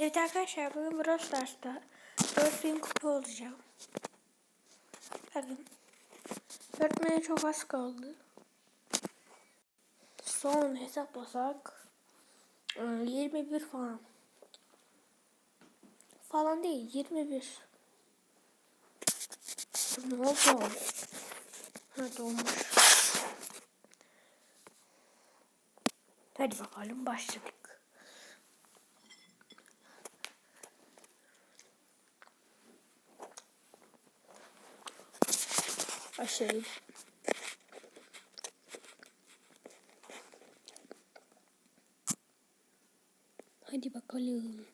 Evet arkadaşlar bugün Brawl Stars'ta 4000 kupa olacağım. Bakın. 4000'e çok az kaldı. Son hesaplasak e, 21 falan. Falan değil 21. Ne oldu? Ha dolmuş. Hadi bakalım başladık. Başlayalım. Hadi bakalım.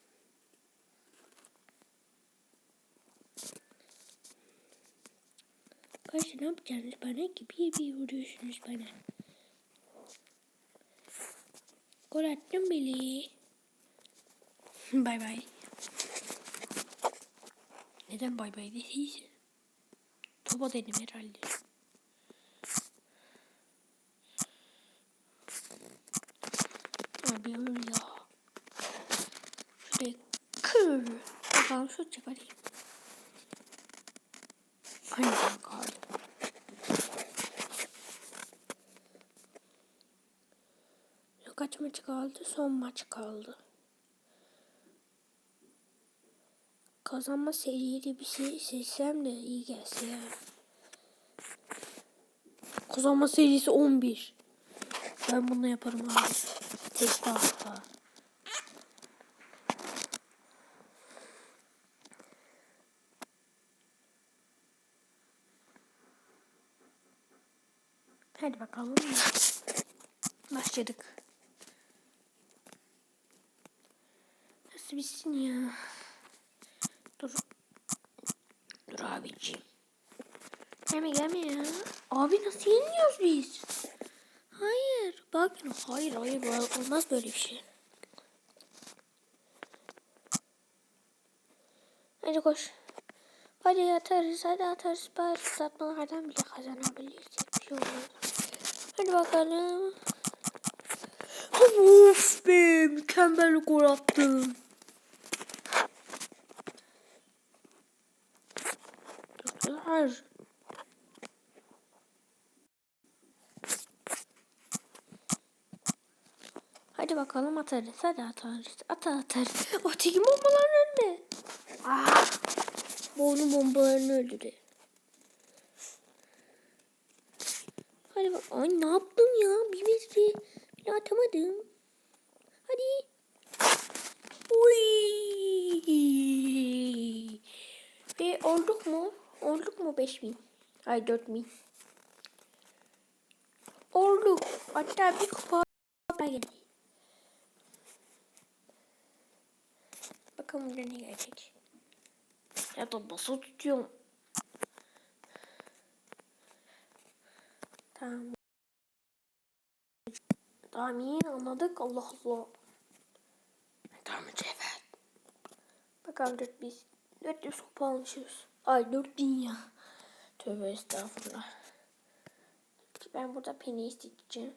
Kaç ne yapacaksınız bana ki bir bir vuruyorsunuz bana. Gol attım bile. bay bay. Neden bay bay dediyse? Topa dedim herhalde. Abi ya. Şuraya kır. Bakalım şut çıkarayım. Aynen kaldı. Kaç maç kaldı? Son maç kaldı. Kazanma serili bir şey seçsem de iyi gelse ya. Kazanma serisi 11. Ben bunu yaparım abi. Tek hafta. Hadi bakalım. Başladık. Nasıl bitsin ya? Dur. Dur abiciğim. Gelme gelme ya. Abi nasıl yeniliyoruz biz? Hayır. Bak hayır hayır olmaz böyle bir şey. Hadi koş. Hadi atarız hadi atarız. Bari satmalardan bile kazanabiliriz. Bir şey olmaz. Hadi bakalım. Of be mükemmel gol attım. Dur. Hadi bakalım atarız. Hadi atarız. Ata atarız. O teki bombaların önüne. Ah. Bu onun bombalarını öldürdü. Hadi bak. Ay ne yaptım ya? Bir metre bile atamadım. Hadi. Uy. Ve olduk mu? Olduk mu 5000? Ay 4000. Olduk. Hatta bir kupa geldi. Bakalım burada ne gelecek. Ya da basılı tutuyorum. Tamam. Tamam iyi anladık. Allah Allah. Tamam evet. Bakalım 4 biz 400 kupa almışız. Ay dur dünya. Tövbe estağfurullah. Ben burada peni isteyeceğim.